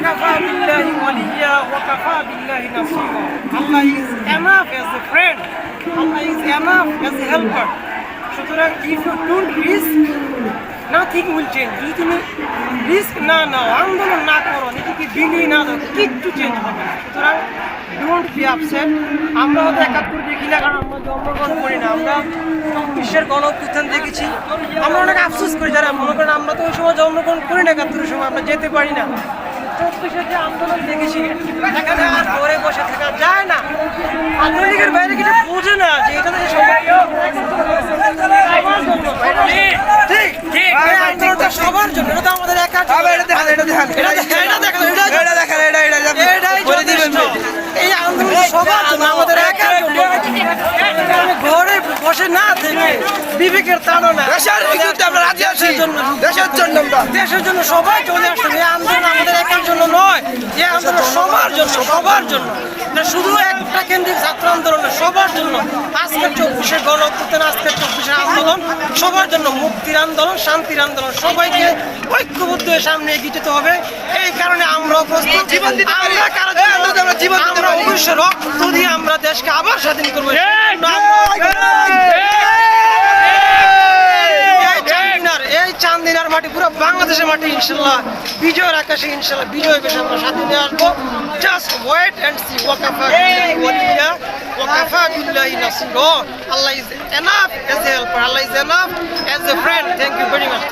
وكفى بالله وليا وكفى بالله نصيرا Allah is enough as a friend Allah is enough as a helper সুতরাং if you don't risk nothing will change যদি তুমি risk না নাও আন্দোলন না করো নিজেকে বিলিয়ে না দাও কিচ্ছু চেঞ্জ হবে না সুতরাং ডোন্ট বি আপসেট আমরা হয়তো একাত্তর দেখি না কারণ আমরা জন্মগ্রহণ করি না আমরা বিশ্বের গণ অভ্যুত্থান দেখেছি আমরা অনেক আফসোস করি যারা মনে করেন আমরা তো ওই সময় জন্মগ্রহণ করি না একাত্তরের সময় আমরা যেতে পারি না চব্বিশের যে আন্দোলন দেখেছি। এখানে আর ঘরে বসে থাকা যায় না। আওয়ামী লীগের বাইরে কিছু বোঝে না যে এটা থেকে সবার জন্য। ঠিক ঠিক এই আন্দোলনটা সবার জন্য এটা তো আমাদের একার এটা দেখান এটা দেখান এটা দেখেন, এটা দেখেন, এটা এটা দেখান এটা এটা এটাই যথেষ্ট। এই আন্দোলন সবার জন্য আমাদের একার ঘরে বসে না থেকে বিবেকের তাড়না দেশের জন্য দেশের জন্য আমরা দেশের জন্য সবাই চলে এই আন্দোলন আন্দোলন সবার জন্য সবার জন্য। এটা শুধু একটা কেন্দ্রিক ছাত্র আন্দোলন সবার জন্য। আজকের চব্বিশে গণ আজকের চব্বিশের আন্দোলন সবার জন্য মুক্তির আন্দোলন শান্তির আন্দোলন। সবাইকে ঐক্যবদ্ধ হয়ে সামনে এগিয়ে যেতে হবে। এই কারণে প্রস্তুত। আমরা কারও রক্ত দিয়ে আমরা দেশকে আবার স্বাধীন করব এই চান্দিনার এই চান্দিনার মাটি, পুরো বাংলাদেশের মাটি, ইনশাল্লাহ। বিজয়ের আকাশে, ইনশাল্লাহ বিজয় বেশি আমরা সাথে নিয়ে আসব। জাস্ট ওয়েট অ্যান্ড সি ওয়াকাফা ওয়ালিয়া, ওয়াকাফা বিল্লাহি Nasir. Allah is enough as a helper Allah is enough as a friend thank you very much